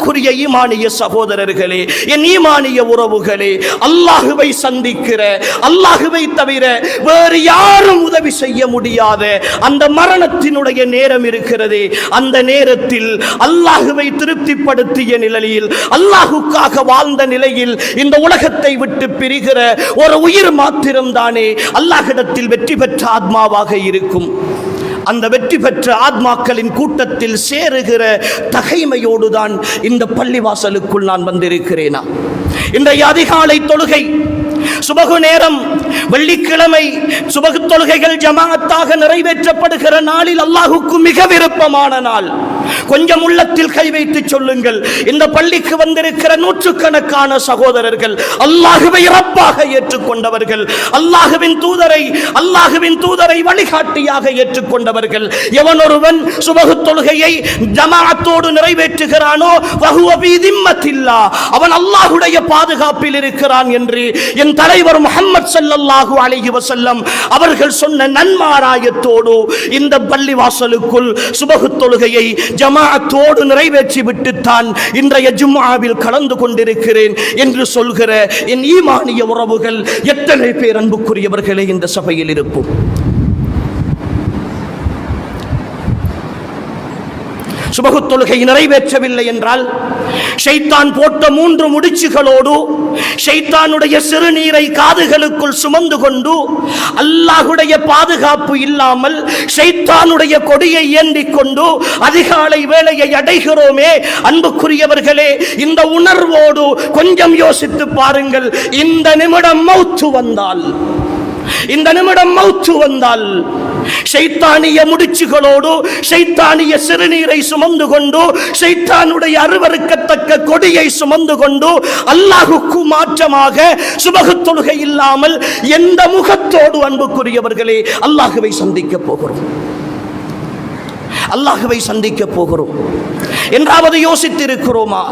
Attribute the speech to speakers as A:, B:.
A: அன்புக்குரிய ஈமானிய சகோதரர்களே என் ஈமானிய உறவுகளே அல்லாஹுவை சந்திக்கிற அல்லாஹுவை தவிர வேறு யாரும் உதவி செய்ய முடியாத அந்த மரணத்தினுடைய நேரம் இருக்கிறதே. அந்த நேரத்தில் அல்லாஹுவை திருப்திப்படுத்திய நிலையில் அல்லாஹுக்காக வாழ்ந்த நிலையில் இந்த உலகத்தை விட்டு பிரிகிற ஒரு உயிர் மாத்திரம்தானே அல்லாஹிடத்தில் வெற்றி பெற்ற ஆத்மாவாக இருக்கும். அந்த வெற்றி பெற்ற ஆத்மாக்களின் கூட்டத்தில் சேருகிற தகைமையோடு தான் இந்த பள்ளிவாசலுக்குள் நான் வந்திருக்கிறேனா? இன்றைய அதிகாலை தொழுகை சுபகு நேரம் வெள்ளிக்கிழமை சுபகு தொழுகைகள் ஜமாத்தாக நிறைவேற்றப்படுகிற நாளில் அல்லாஹுக்கு மிக விருப்பமான நாள். கொஞ்சம் உள்ளத்தில் கை வைத்து சொல்லுங்கள். இந்த பள்ளிக்கு வந்திருக்கிற நூற்றுக்கணக்கான சகோதரர்கள் அல்லாஹுவை இறப்பாக ஏற்றுக்கொண்டவர்கள் அல்லாஹுவின் தூதரை அல்லாஹுவின் தூதரை வழிகாட்டியாக ஏற்றுக்கொண்டவர்கள். எவன் ஒருவன் சுபகு தொழுகையை ஜமாத்தோடு நிறைவேற்றுகிறானோ வஹுவ அவன் அல்லாஹுடைய பாதுகாப்பில் இருக்கிறான் என்று என் தலைவர் முகமது முஹம்மது சல்லல்லாஹு அலைஹி வசல்லம் அவர்கள் சொன்ன நன்மாராயத்தோடு இந்த பள்ளி வாசலுக்குள் சுபகு தொழுகையை ஜமாஅத்தோடு நிறைவேற்றி விட்டுத்தான் இன்றைய ஜும்மாவில் கலந்து கொண்டிருக்கிறேன் என்று சொல்கிற என் ஈமானிய உறவுகள் எத்தனை பேர் அன்புக்குரியவர்களே இந்த சபையில் இருப்போம் சுபகு தொழுகை நிறைவேற்றவில்லை என்றால் ஷைத்தான் போட்ட மூன்று முடிச்சுகளோடு ஷைத்தானுடைய சிறுநீரை காதுகளுக்குள் சுமந்து கொண்டு அல்லாஹுடைய பாதுகாப்பு இல்லாமல் ஷைத்தானுடைய கொடியை ஏந்திக் கொண்டு அதிகாலை வேலையை அடைகிறோமே. அன்புக்குரியவர்களே இந்த உணர்வோடு கொஞ்சம் யோசித்து பாருங்கள். இந்த நிமிடம் மௌத்து வந்தால் இந்த நிமிடம் மௌத்து வந்தால் ஷைத்தானிய முடிச்சுகளோடு சைத்தானிய சிறுநீரை சுமந்து கொண்டு ஷைத்தானுடைய அருவருக்கத்தக்க கொடியை சுமந்து கொண்டு அல்லாஹுக்கு மாற்றமாக சுபகு தொழுகை இல்லாமல் எந்த முகத்தோடு அன்புக்குரியவர்களே அல்லாஹுவை சந்திக்க போகிறோம். அல்லாஹுவை சந்திக்க போகிறோம். என்றாவது யோசித்திருக்கிறோமா?